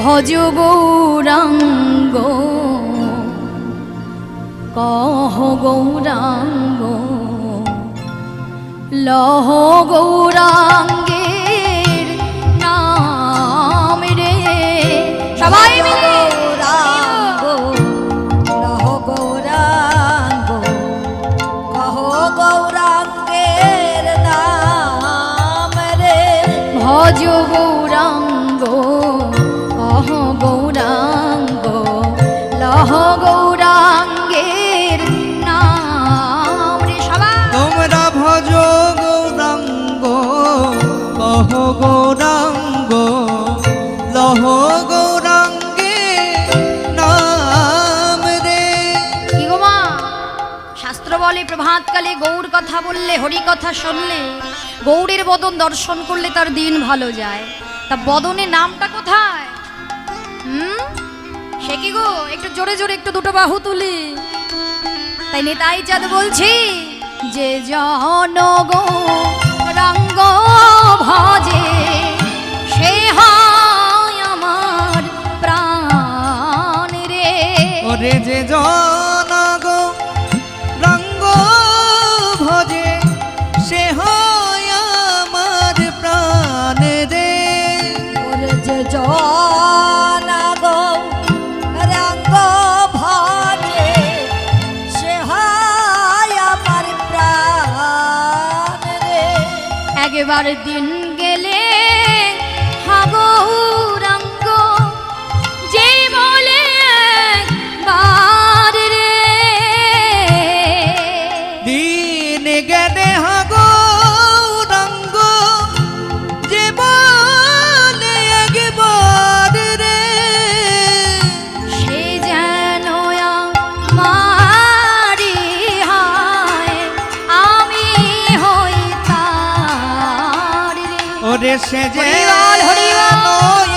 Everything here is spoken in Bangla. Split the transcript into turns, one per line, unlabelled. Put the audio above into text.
ভজ গৌরাঙ্গ কহ গৌরাঙ্গ লহ গৌরাঙ্গের নাম রে। সবাই মিলে ভজ গৌরাঙ্গ গৌরাঙ্গের নাম
তোমরা ভজ গৌরাঙ্গ কহ গৌরাঙ্গ লহ গৌরাঙ্গে নাম রে।
কি গো মা? শাস্ত্র বলে প্রভাতকালে গৌর কথা বললে হরি কথা শুনলে গৌরের বদন দর্শন করলে তার দিন ভালো যায়। তা বদনে নামটা কোথায়? হুম? কি গো একটু জোরে জোরে একটু দুটো বাহু তুলি। তাই নেতাই চাঁদ বলছি যে জন গো রঙ্গ ভজে সে হয় আমার প্রাণ রে।
ওরে যে জন গো রঙ্গ ভজে সে হয় আমার প্রাণ রে।
ওরে যে জনাগ
একবার দিন রে
ওরে সে যে
হরিবল, হরিবল।